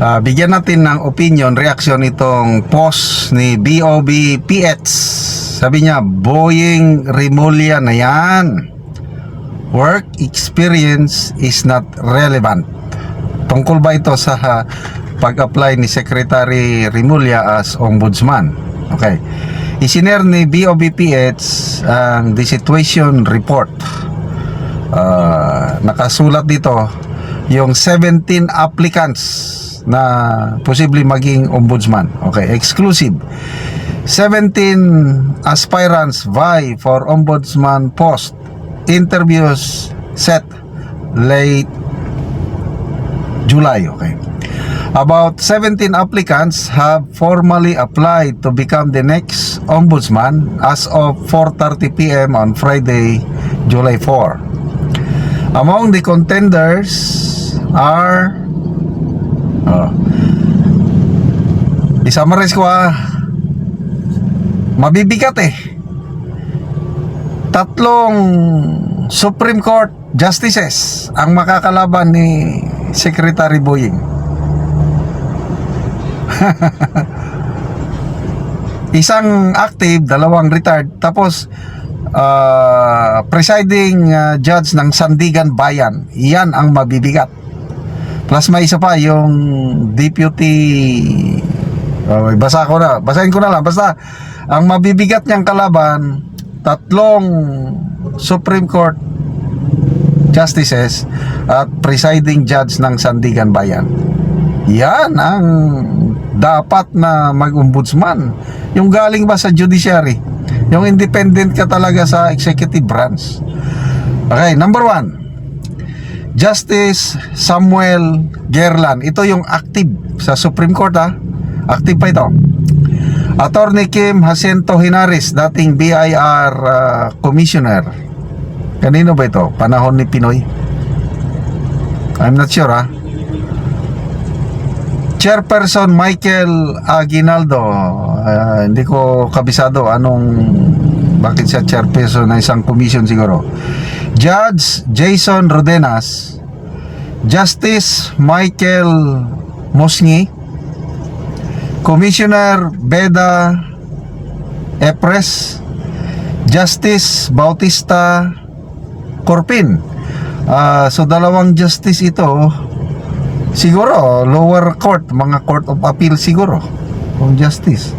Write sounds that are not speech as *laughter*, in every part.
Ah, bigyan natin ng opinion, reaction itong post ni BOB PX. Sabi niya, Boeing Remulia na yan. Work experience is not relevant. Tungkol ba ito sa ah, pag-apply ni Secretary Remulla as ombudsman? Okay. Isiner ni BOBPH ang the situation report. Ah, nakasulat dito yung 17 applicants na posibleng maging ombudsman. Okay, exclusive. 17 aspirants vie for ombudsman post. Interviews set late July, okay. About 17 applicants have formally applied to become the next ombudsman as of 4:30 p.m. on Friday, July 4. Among the contenders are oh, i-summarize ko ah mabibigat eh tatlong Supreme Court Justices ang makakalaban ni Secretary Boying *laughs* isang active, dalawang retired, tapos uh, presiding uh, judge ng Sandigan Bayan. Iyan ang mabibigat. Plus may isa pa yung deputy oh, basa ko na, basahin ko na lang. Basta ang mabibigat niyang kalaban, tatlong Supreme Court justices at presiding judge ng Sandigan Bayan. Yan ang dapat na mag-ombudsman. Yung galing ba sa judiciary? Yung independent ka talaga sa executive branch. Okay, number one. Justice Samuel Gerlan. Ito yung active sa Supreme Court ha. Active pa ito. Attorney Kim Jacinto Hinares, dating BIR uh, Commissioner. Kanino ba ito? Panahon ni Pinoy? I'm not sure ha. Chairperson Michael Aguinaldo. Ah, hindi ko kabisado anong bakit siya chairperson ng isang commission siguro. Judge Jason Rodenas, Justice Michael Musngi, Commissioner Beda Epres, Justice Bautista Corpin. Ah, so dalawang justice ito siguro lower court mga court of appeal siguro kung justice.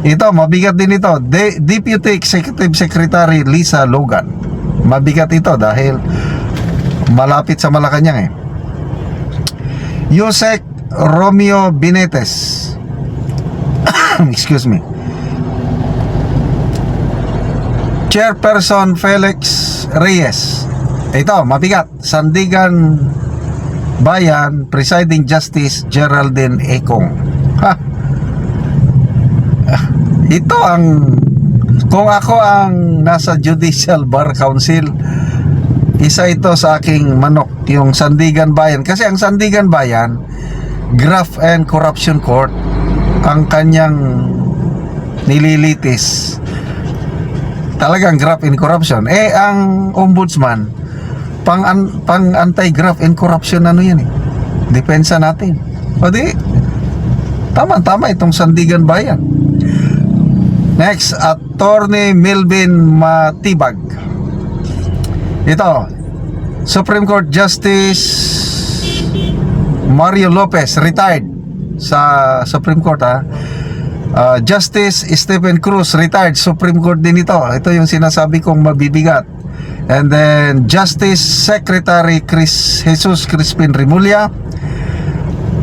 Ito mabigat din ito. De- Deputy Executive Secretary Lisa Logan mabigat ito dahil malapit sa Malacanang eh. Yusek Romeo Binetes *coughs* excuse me. Chairperson Felix Reyes. Ito mabigat. Sandigan Bayan, Presiding Justice Geraldine Ekong. Ha? Ah, Ito ang kung ako ang nasa Judicial Bar Council, isa ito sa aking manok, yung Sandigan Bayan. Kasi ang Sandigan Bayan, Graft and Corruption Court, ang kanyang nililitis. Talagang graft and corruption. Eh, ang ombudsman, pang an, pang anti-graft and corruption ano yan eh. Depensa natin. O di, tama tama itong Sandigan Bayan. Next, Attorney Melvin Matibag. Ito, Supreme Court Justice Mario Lopez, retired sa Supreme Court ha. Uh, Justice Stephen Cruz, retired Supreme Court din ito. Ito yung sinasabi kong mabibigat. And then Justice Secretary Chris Jesus Crispin Remulla,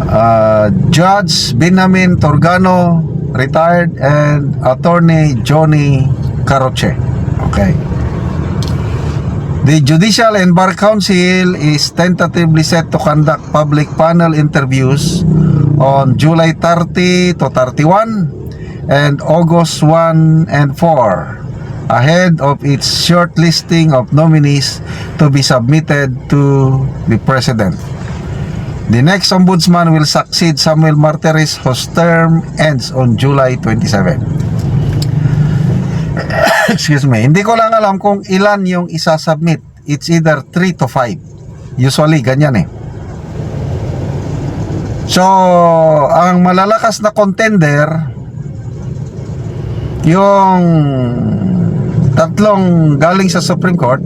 uh, Judge Benjamin Torgano, retired, and Attorney Johnny Caroche. Okay. The Judicial and Bar Council is tentatively set to conduct public panel interviews on July 30 to 31 and August 1 and 4 ahead of its shortlisting of nominees to be submitted to the President. The next ombudsman will succeed Samuel Martires whose term ends on July 27. *coughs* Excuse me. Hindi ko lang alam kung ilan yung isasubmit. It's either 3 to 5. Usually, ganyan eh. So, ang malalakas na contender yung tatlong galing sa Supreme Court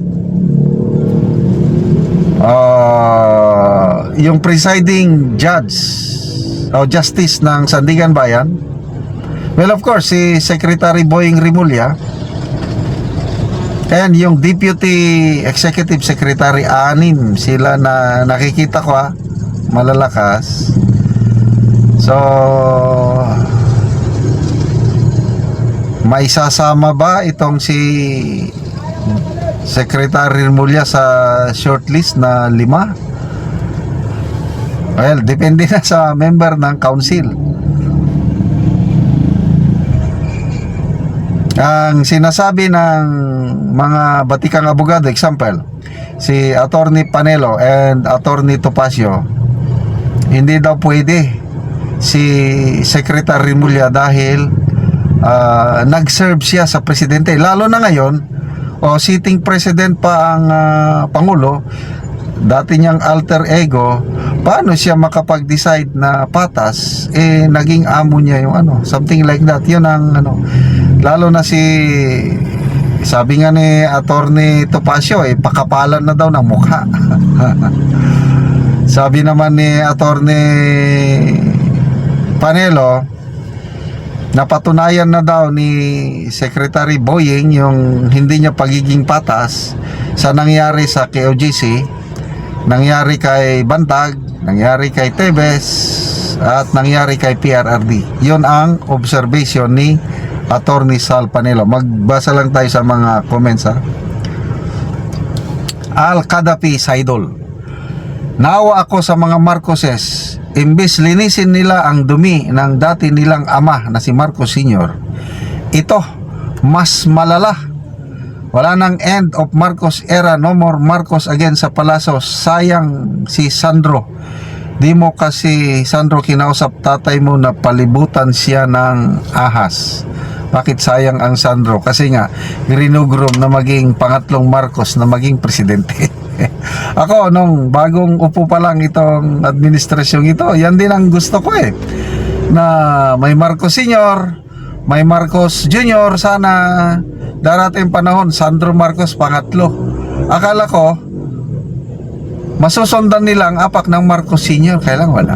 ah, yung presiding judge o justice ng Sandigan Bayan. Well of course si Secretary Boying Rimulya and yung Deputy Executive Secretary anim sila na nakikita ko ah, malalakas. So may sasama ba itong si Secretary Mulya sa shortlist na lima? Well, depende na sa member ng council. Ang sinasabi ng mga batikang abogado, example, si Attorney Panelo and Attorney Topacio, hindi daw pwede si Secretary Mulya dahil ah, nag-serve siya sa presidente. Lalo na ngayon, o sitting president pa ang ah, Pangulo, dati niyang alter ego, paano siya makapag-decide na patas, eh naging amo niya yung ano, something like that. Yun ang ano, lalo na si sabi nga ni Attorney Topacio, eh pakapalan na daw ng mukha. *laughs* sabi naman ni Attorney Panelo, napatunayan na daw ni Secretary Boying yung hindi niya pagiging patas sa nangyari sa KOGC, nangyari kay Bantag, nangyari kay Tebes, at nangyari kay PRRD. Yun ang observation ni Attorney Sal Panelo. Magbasa lang tayo sa mga comments ha. Al Kadapi Saidol. Naawa ako sa mga Marcoses. Imbis linisin nila ang dumi ng dati nilang ama na si Marcos Sr. Ito, mas malala. Wala nang end of Marcos era, no more Marcos again sa Palacio. Sayang si Sandro. Di mo kasi Sandro kinausap tatay mo na palibutan siya ng ahas. Bakit sayang ang Sandro? Kasi nga, rinugrom na maging pangatlong Marcos na maging presidente. *laughs* Ako, nung bagong upo pa lang itong administrasyong ito, yan din ang gusto ko eh. Na may Marcos Senior, may Marcos Junior, sana darating panahon, Sandro Marcos pangatlo. Akala ko, masusundan nila ang apak ng Marcos Senior, kailang wala.